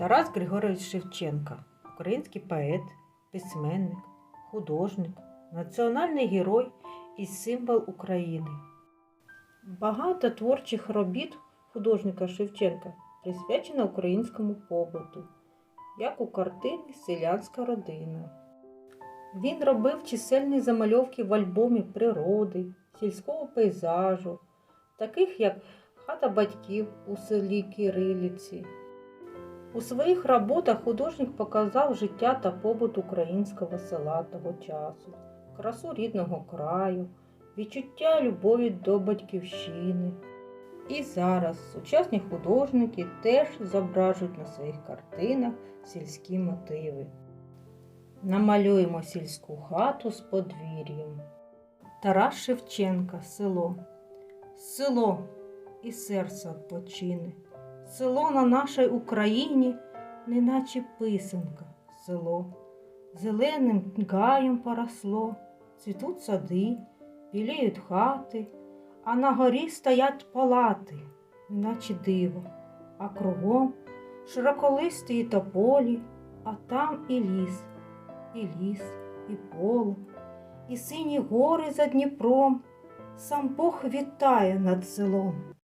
Тарас Григорович Шевченка, український поет, письменник, художник, національний герой і символ України. Багато творчих робіт художника Шевченка присвячено українському побуту, як у картині Селянська родина. Він робив чисельні замальовки в альбомі природи, сільського пейзажу, таких як Хата батьків у селі Кирилиці. У своїх роботах художник показав життя та побут українського села того часу, красу рідного краю, відчуття любові до батьківщини. І зараз сучасні художники теж зображують на своїх картинах сільські мотиви. Намалюємо сільську хату з подвір'ям. Тарас Шевченка, село. Село і серце почине. Село на нашій Україні, неначе писанка, село. Зеленим гаєм поросло, цвітуть сади, біліють хати, а на горі стоять палати, неначе диво, а кругом широколисті тополі, а там і ліс, і ліс, і поле, і сині гори за Дніпром. Сам Бог вітає над селом.